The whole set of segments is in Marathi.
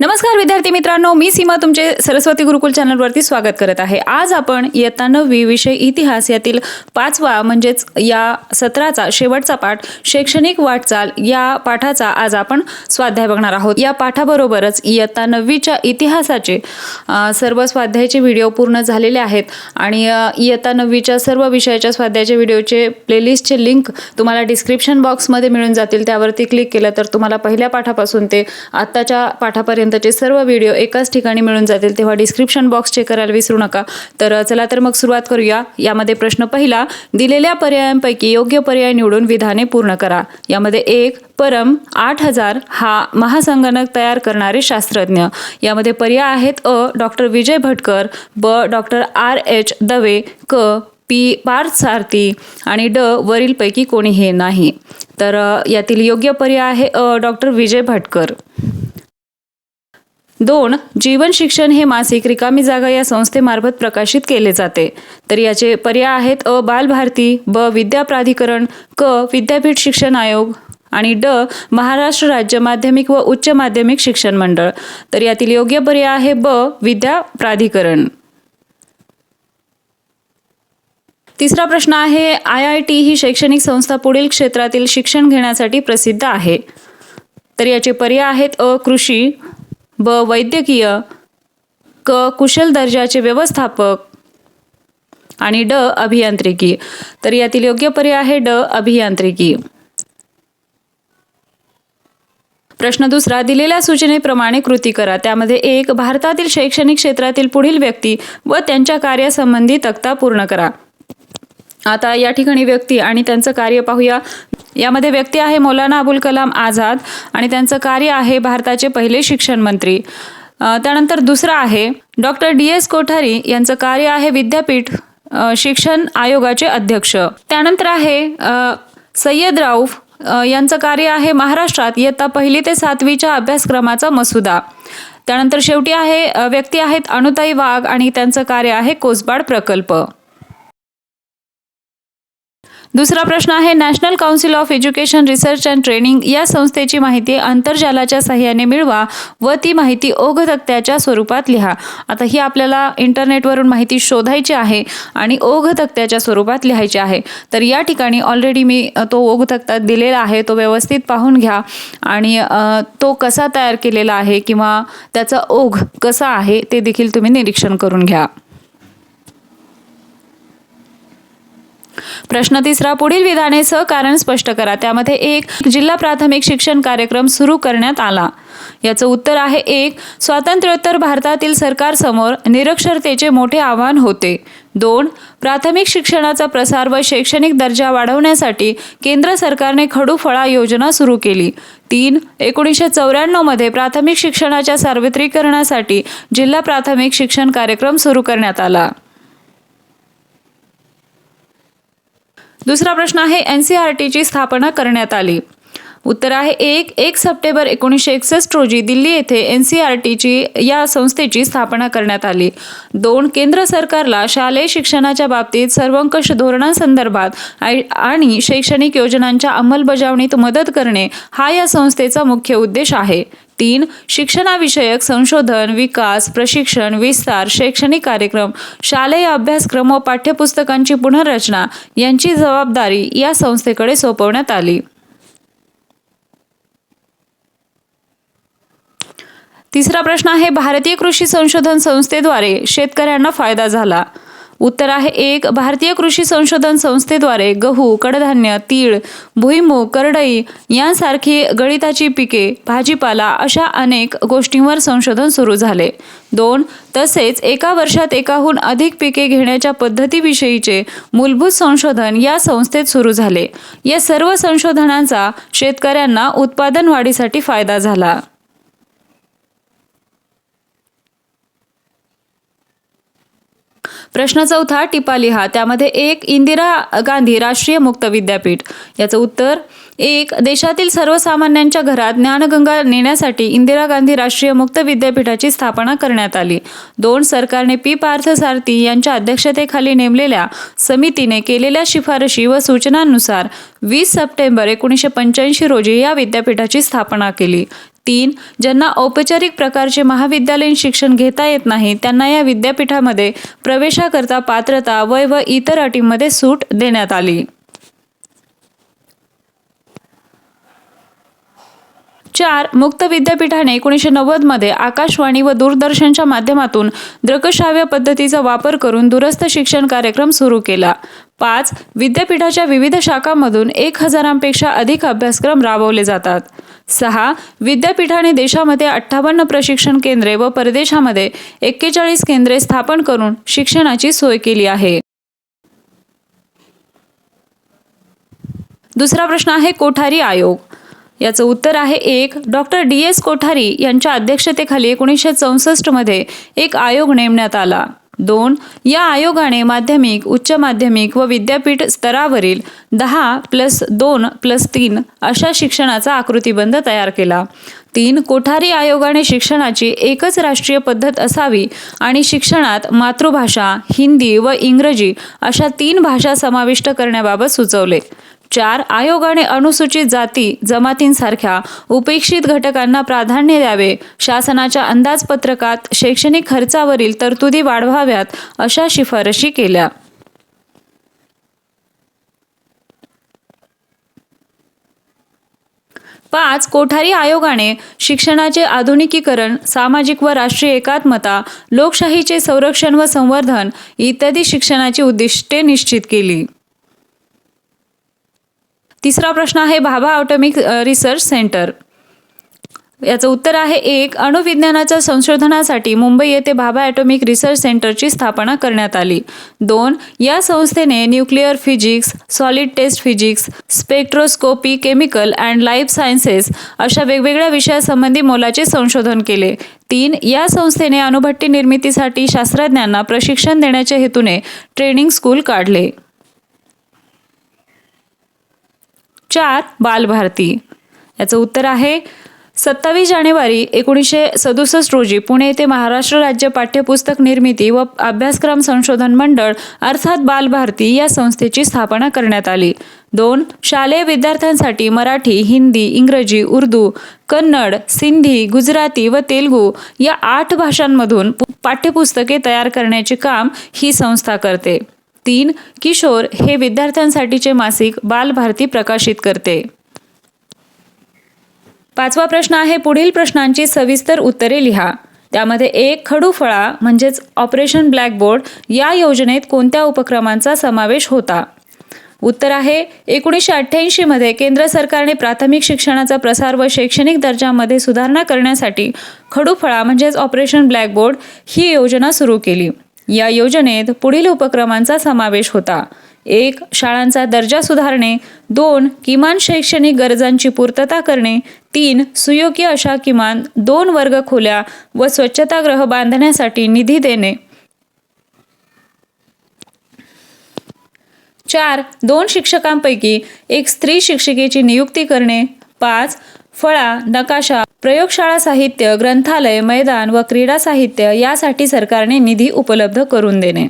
नमस्कार विद्यार्थी मित्रांनो. मी सीमा तुमचे सरस्वती गुरुकुल चॅनलवरती स्वागत करत आहे. आज आपण इयत्ता नववी विषय इतिहास यातील पाचवा म्हणजेच या सत्राचा शेवटचा पाठ शैक्षणिक वाटचाल या पाठाचा आज आपण स्वाध्याय बघणार आहोत. या पाठाबरोबरच इयत्ता नववीच्या इतिहासाचे सर्व स्वाध्यायाचे व्हिडिओ पूर्ण झालेले आहेत आणि इयत्ता नववीच्या सर्व विषयाच्या स्वाध्यायाच्या व्हिडिओचे प्लेलिस्टचे लिंक तुम्हाला डिस्क्रिप्शन बॉक्समध्ये मिळून जातील. त्यावरती क्लिक केलं तर तुम्हाला पहिल्या पाठापासून ते आत्ताच्या आतापर्यंतचे सर्व व्हिडिओ एकाच ठिकाणी मिळून जातील तेव्हा डिस्क्रिप्शन बॉक्स चेक करायला विसरू नका. तर चला तर मग सुरुवात करूया. यामध्ये प्रश्न पहिला दिलेल्या पर्यायांपैकी योग्य पर्याय निवडून विधाने पूर्ण करा. यामध्ये एक परम आठ हजार हा महासंगणक तयार करणारे शास्त्रज्ञ. यामध्ये पर्याय आहेत अ डॉक्टर विजय भटकर ब डॉक्टर आर एच दवे क पी पार्थ सारथी आणि ड वरीलपैकी कोणी हे नाही. तर यातील योग्य पर्याय आहे अ डॉक्टर विजय भटकर. दोन जीवन शिक्षण हे मासिक रिकामी जागा या संस्थेमार्फत प्रकाशित केले जाते. तर याचे पर्याय आहेत अ बालभारती ब विद्या प्राधिकरण क विद्यापीठ शिक्षण आयोग आणि ड महाराष्ट्र राज्य माध्यमिक व उच्च माध्यमिक शिक्षण मंडळ. तर यातील योग्य पर्याय आहे ब विद्या प्राधिकरण. तिसरा प्रश्न आहे आय आय टी ही शैक्षणिक संस्था पुढील क्षेत्रातील शिक्षण घेण्यासाठी प्रसिद्ध आहे. तर याचे पर्याय आहेत अ कृषी ब वैद्यकीय क कुशल दर्जाचे व्यवस्थापक आणि ड अभियांत्रिकी. तर यातील योग्य पर्याय आहे ड अभियांत्रिकी. प्रश्न दुसरा दिलेल्या सूचनेप्रमाणे कृती करा. त्यामध्ये एक भारतातील शैक्षणिक क्षेत्रातील पुढील व्यक्ती व त्यांच्या कार्यासंबंधी तक्ता पूर्ण करा. आता या ठिकाणी व्यक्ती आणि त्यांचं कार्य पाहूया. यामध्ये व्यक्ती आहे मौलाना अबुल कलाम आझाद आणि त्यांचं कार्य आहे भारताचे पहिले शिक्षण मंत्री. त्यानंतर दुसरं आहे डॉक्टर डी एस कोठारी यांचं कार्य आहे विद्यापीठ शिक्षण आयोगाचे अध्यक्ष. त्यानंतर आहे सय्यद राऊफ यांचं कार्य आहे महाराष्ट्रात इयत्ता पहिली ते सातवीच्या अभ्यासक्रमाचा मसुदा. त्यानंतर शेवटी आहे व्यक्ती आहेत अनुताई वाघ आणि त्यांचं कार्य आहे कोसबाड प्रकल्प. दुसरा प्रश्न आहे national council of education research and training या संस्थेची माहिती आंतरजालाच्या सहाय्याने मिळवा व ती माहिती ओघ तक्त्याच्या स्वरूपात लिहा. आता ही आपल्याला इंटरनेटवरून माहिती शोधायची आहे आणि ओघ तक्त्याच्या स्वरूपात लिहायची आहे. तर या ठिकाणी ऑलरेडी मी तो ओघ तक्ता दिलेला आहे तो व्यवस्थित पाहून घ्या. आणि तो कसा तयार केलेला आहे किंवा त्याचा ओघ कसा आहे ते देखील तुम्ही निरीक्षण करून घ्या. प्रश्न तिसरा पुढील विधाने कारण स्पष्ट करा. त्यामध्ये एक जिल्हा प्राथमिक शिक्षण कार्यक्रम सुरू करण्यात आला. याचं उत्तर आहे एक स्वातंत्र्योत्तर भारतातील सरकारसमोर निरक्षरतेचे मोठे आव्हान होते. दोन प्राथमिक शिक्षणाचा प्रसार व शैक्षणिक दर्जा वाढवण्यासाठी केंद्र सरकारने खडूफळा योजना सुरू केली. तीन एकोणीसशे चौऱ्याण्णवमध्ये प्राथमिक शिक्षणाच्या सार्वत्रिकरणासाठी जिल्हा प्राथमिक शिक्षण कार्यक्रम सुरू करण्यात आला. दुसरा प्रश्न आहे एन सी आर टीची स्थापना करण्यात आली. उत्तर आहे एक एक सप्टेंबर एकोणीसशे एकसष्ट रोजी दिल्ली येथे एन सी आर टीची या संस्थेची स्थापना करण्यात आली. दोन केंद्र सरकारला शालेय शिक्षणाच्या बाबतीत सर्वंकष धोरणांसंदर्भात आय- आणि शैक्षणिक योजनांच्या अंमलबजावणीत मदत करणे हा या संस्थेचा मुख्य उद्देश आहे. तीन शिक्षणाविषयक संशोधन विकास प्रशिक्षण विस्तार शैक्षणिक कार्यक्रम शालेय अभ्यासक्रम व पाठ्यपुस्तकांची पुनर्रचना यांची जबाबदारी या संस्थेकडे सोपवण्यात आली. तिसरा प्रश्न आहे भारतीय कृषी संशोधन संस्थेद्वारे शेतकऱ्यांना फायदा झाला. उत्तर आहे एक भारतीय कृषी संशोधन संस्थेद्वारे गहू कडधान्य तीळ भुईमूग करडई यांसारखी गणिताची पिके भाजीपाला अशा अनेक गोष्टींवर संशोधन सुरू झाले. दोन तसेच एका वर्षात एकाहून अधिक पिके घेण्याच्या पद्धतीविषयीचे मूलभूत संशोधन या संस्थेत सुरू झाले. या सर्व संशोधनांचा शेतकऱ्यांना उत्पादन वाढीसाठी फायदा झाला. प्रश्न चौथा टिपा लिहा. त्यामध्ये एक इंदिरा गांधी राष्ट्रीय मुक्त विद्यापीठ. याचं उत्तर एक देशातील सर्वसामान्यांच्या घरात ज्ञानगंगा नेण्यासाठी इंदिरा गांधी राष्ट्रीय मुक्त विद्यापीठाची स्थापना करण्यात आली. दोन सरकारने पी. पार्थसारथी यांच्या अध्यक्षतेखाली नेमलेल्या समितीने केलेल्या शिफारशी व सूचनांनुसार वीस सप्टेंबर एकोणीसशे पंच्याऐंशी रोजी या विद्यापीठाची स्थापना केली. तीन ज्यांना औपचारिक प्रकारचे महाविद्यालयीन शिक्षण घेता येत नाही त्यांना या विद्यापीठामध्ये प्रवेशाकरता पात्रता वय व इतर अटींमध्ये सूट देण्यात आली. चार मुक्त विद्यापीठाने एकोणीसशे नव्वदमध्ये आकाशवाणी व दूरदर्शनच्या माध्यमातून दृकश्राव्य पद्धतीचा वापर करून दूरस्थ शिक्षण कार्यक्रम सुरू केला. पाच विद्यापीठाच्या विविध शाखांमधून एक हजारांपेक्षा अधिक अभ्यासक्रम राबवले जातात. सहा विद्यापीठाने देशामध्ये अठ्ठावन्न प्रशिक्षण केंद्रे व परदेशामध्ये एक्केचाळीस केंद्रे स्थापन करून शिक्षणाची सोय केली आहे. दुसरा प्रश्न आहे कोठारी आयोग. याचं उत्तर आहे एक. डॉक्टर डी एस कोठारी यांच्या अध्यक्षतेखाली एकोणीसशे चौसष्टमध्ये एक आयोग नेमण्यात आला. दोन या आयोगाने माध्यमिक उच्च माध्यमिक व विद्यापीठ स्तरावरील दहा प्लस दोन प्लस तीन अशा शिक्षणाचा आकृतिबंध तयार केला. तीन कोठारी आयोगाने शिक्षणाची एकच राष्ट्रीय पद्धत असावी आणि शिक्षणात मातृभाषा हिंदी व इंग्रजी अशा तीन भाषा समाविष्ट करण्याबाबत सुचवले. चार आयोगाने अनुसूचित जाती जमातींसारख्या उपेक्षित घटकांना प्राधान्य द्यावे. शासनाच्या अंदाजपत्रकात शैक्षणिक खर्चावरील तरतुदी वाढवाव्यात अशा शिफारशी केल्या. पाच कोठारी आयोगाने शिक्षणाचे आधुनिकीकरण सामाजिक व राष्ट्रीय एकात्मता लोकशाहीचे संरक्षण व संवर्धन इत्यादी शिक्षणाची उद्दिष्टे निश्चित केली. तिसरा प्रश्न आहे भाभा ऑटोमिक रिसर्च सेंटर याचं उत्तर आहे एक अणुविज्ञानाच्या संशोधनासाठी मुंबई येथे भाभा ॲटॉमिक रिसर्च सेंटरची स्थापना करण्यात आली. दोन या संस्थेने nuclear physics solid test physics spectroscopy chemical and life sciences अशा वेगवेगळ्या विषयासंबंधी मोलाचे संशोधन केले. तीन या संस्थेने अणुभट्टी निर्मितीसाठी शास्त्रज्ञांना प्रशिक्षण देण्याच्या हेतूने ट्रेनिंग स्कूल काढले. चार बालभारती. याचं उत्तर आहे सत्तावीस जानेवारी एकोणीसशे सदुसष्ट रोजी पुणे येथे महाराष्ट्र राज्य पाठ्यपुस्तक निर्मिती व अभ्यासक्रम संशोधन मंडळ अर्थात बालभारती या संस्थेची स्थापना करण्यात आली. दोन शालेय विद्यार्थ्यांसाठी मराठी हिंदी इंग्रजी उर्दू कन्नड सिंधी गुजराती व तेलुगू या आठ भाषांमधून पाठ्यपुस्तके तयार करण्याचे काम ही संस्था करते. तीन किशोर हे विद्यार्थ्यांसाठीचे मासिक बालभारती प्रकाशित करते. पाचवा प्रश्न आहे पुढील प्रश्नांची सविस्तर उत्तरे लिहा. त्यामध्ये एक खडूफळा म्हणजेच ऑपरेशन ब्लॅकबोर्ड या योजनेत कोणत्या उपक्रमांचा समावेश होता? उत्तर आहे एकोणीसशे अठ्ठ्याऐंशीमध्ये केंद्र सरकारने प्राथमिक शिक्षणाचा प्रसार व शैक्षणिक दर्जामध्ये सुधारणा करण्यासाठी खडूफळा म्हणजेच ऑपरेशन ब्लॅकबोर्ड ही योजना सुरू केली. या योजनेत पुढील उपक्रमांचा समावेश होता. एक शाळांचा दर्जा सुधारणे. दोन किमान शैक्षणिक गरजांची पूर्तता करणे. तीन सुयोग्य अशा किमान दोन वर्ग खोल्या व स्वच्छतागृह बांधण्यासाठी निधी देणे. चार दोन शिक्षकांपैकी एक स्त्री शिक्षिकेची नियुक्ती करणे. पाच फळा नकाशा प्रयोगशाळा साहित्य ग्रंथालय मैदान व क्रीडा साहित्य यासाठी सरकारने निधी उपलब्ध करून देणे.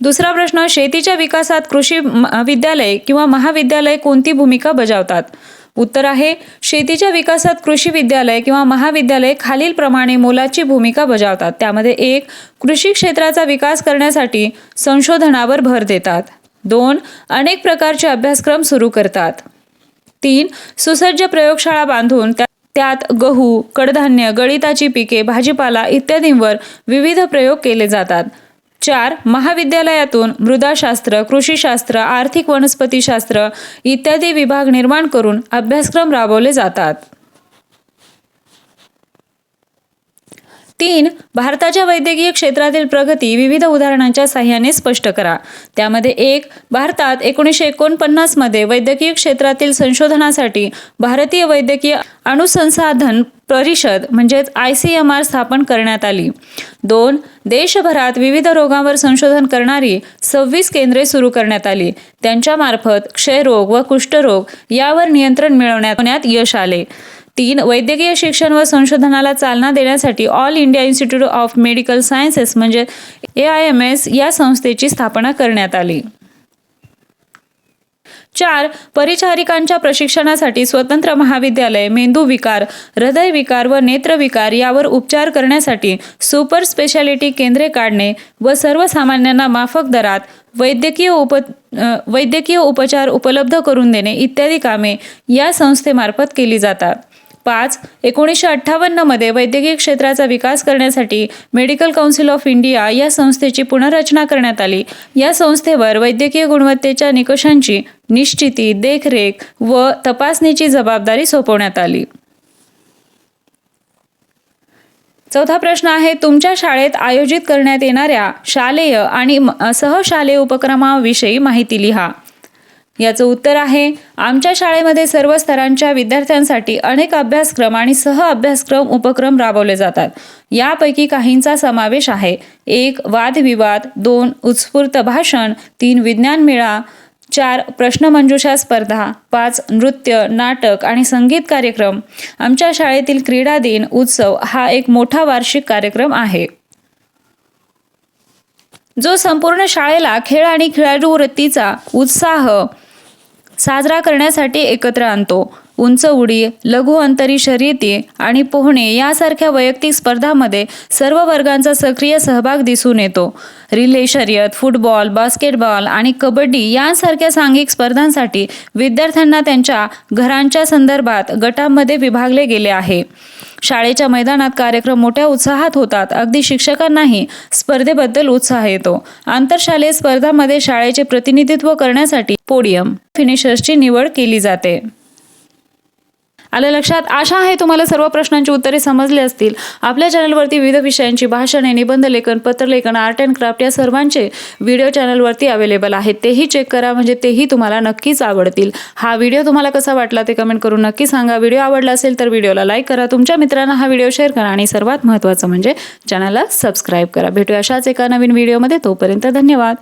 दुसरा प्रश्न शेतीच्या विकासात कृषी विद्यालय किंवा महाविद्यालय कोणती भूमिका बजावतात? उत्तर आहे शेतीच्या विकासात कृषी विद्यालय किंवा महाविद्यालय खालीलप्रमाणे मोलाची भूमिका बजावतात. त्यामध्ये एक कृषी क्षेत्राचा विकास करण्यासाठी संशोधनावर भर देतात. दोन अनेक प्रकारचे अभ्यासक्रम सुरू करतात. तीन सुसज्ज प्रयोगशाळा बांधून त्यात गहू कडधान्य गळिताची पिके भाजीपाला इत्यादींवर विविध प्रयोग केले जातात. चार महाविद्यालयातून मृदाशास्त्र कृषीशास्त्र आर्थिक वनस्पतीशास्त्र इत्यादी विभाग निर्माण करून अभ्यासक्रम राबवले जातात. तीन भारताच्या वैद्यकीय क्षेत्रातील प्रगती विविध उदाहरणांच्या साह्याने स्पष्ट करा. त्यामध्ये एक भारतात एकोणीसशे एकोणपन्नासमध्ये वैद्यकीय क्षेत्रातील संशोधनासाठी भारतीय वैद्यकीय अनुसंसाधन परिषद म्हणजेच आय सी एम आर स्थापन करण्यात आली. दोन देशभरात विविध रोगांवर संशोधन करणारी सव्वीस केंद्रे सुरू करण्यात आली. त्यांच्यामार्फत क्षयरोग व कुष्ठरोग यावर नियंत्रण मिळवण्यात यश आले. तीन वैद्यकीय शिक्षण व संशोधनाला चालना देण्यासाठी All India Institute of Medical Sciences म्हणजे ए आय एम एस या संस्थेची स्थापना करण्यात आली. चार परिचारिकांच्या प्रशिक्षणासाठी स्वतंत्र महाविद्यालय मेंदू विकार हृदयविकार व नेत्रविकार यावर उपचार करण्यासाठी सुपर स्पेशालिटी केंद्रे काढणे व सर्वसामान्यांना माफक दरात वैद्यकीय उप वैद्यकीय उपचार उपलब्ध करून देणे इत्यादी कामे या संस्थेमार्फत केली जातात. पाच एकोणीसशे अठ्ठावन्नमध्ये वैद्यकीय क्षेत्राचा विकास करण्यासाठी मेडिकल काउन्सिल ऑफ इंडिया या संस्थेची पुनर्रचना करण्यात आली. या संस्थेवर वैद्यकीय गुणवत्तेच्या निकषांची निश्चिती देखरेख व तपासणीची जबाबदारी सोपवण्यात आली. चौथा प्रश्न आहे तुमच्या शाळेत आयोजित करण्यात येणाऱ्या शालेय आणि सहशालेय उपक्रमाविषयी माहिती लिहा. याचं उत्तर आहे. आमच्या शाळेमध्ये सर्व स्तरांच्या विद्यार्थ्यांसाठी अनेक अभ्यासक्रम आणि सह अभ्यासक्रम उपक्रम राबवले जातात. यापैकी काहींचा समावेश आहे. एक वादविवाद. दोन उत्स्फूर्त भाषण. तीन विज्ञान मेळा. चार प्रश्नमंजुषा स्पर्धा. पाच नृत्य नाटक आणि संगीत कार्यक्रम. आमच्या शाळेतील क्रीडा दिन उत्सव हा एक मोठा वार्षिक कार्यक्रम आहे. जो संपूर्ण शाळेला खेळ आणि खेळाडू वृत्तीचा उत्साह साजरा करण्यासाठी एकत्र आणतो. उंच उडी लघु अंतरी शर्यती आणि पोहणे यासारख्या वैयक्तिक स्पर्धामध्ये सर्व वर्गांचा सक्रिय सहभाग दिसून येतो. रिले शर्यत फुटबॉल बास्केटबॉल आणि कबड्डी यांसारख्या सांघिक स्पर्धांसाठी विद्यार्थ्यांना त्यांच्या घरांच्या संदर्भात गटांमध्ये विभागले गेले आहे. शाळेच्या मैदानात कार्यक्रम मोठ्या उत्साहात होतात. अगदी शिक्षकांनाही स्पर्धेबद्दल उत्साह येतो. आंतरशालेय स्पर्धामध्ये शाळेचे प्रतिनिधित्व करण्यासाठी पोडियम फिनिशर्सची निवड केली जाते. आलं लक्षात? आशा आहे तुम्हाला सर्व प्रश्नांची उत्तरे समजली असतील. आपल्या चॅनलवरती विविध विषयांची भाषणे निबंध लेखन पत्रलेखन आर्ट अँड क्राफ्ट या सर्वांचे व्हिडिओ चॅनलवरती अवेलेबल आहेत. तेही चेक करा म्हणजे तेही तुम्हाला नक्कीच आवडतील. हा व्हिडिओ तुम्हाला कसा वाटला ते कमेंट करून नक्की सांगा. व्हिडिओ आवडला असेल तर व्हिडिओला लाईक करा. तुमच्या मित्रांना हा व्हिडिओ शेअर करा आणि सर्वात महत्त्वाचं म्हणजे चॅनलला सबस्क्राईब करा. भेटूया अशाच एका नवीन व्हिडिओमध्ये. तोपर्यंत धन्यवाद.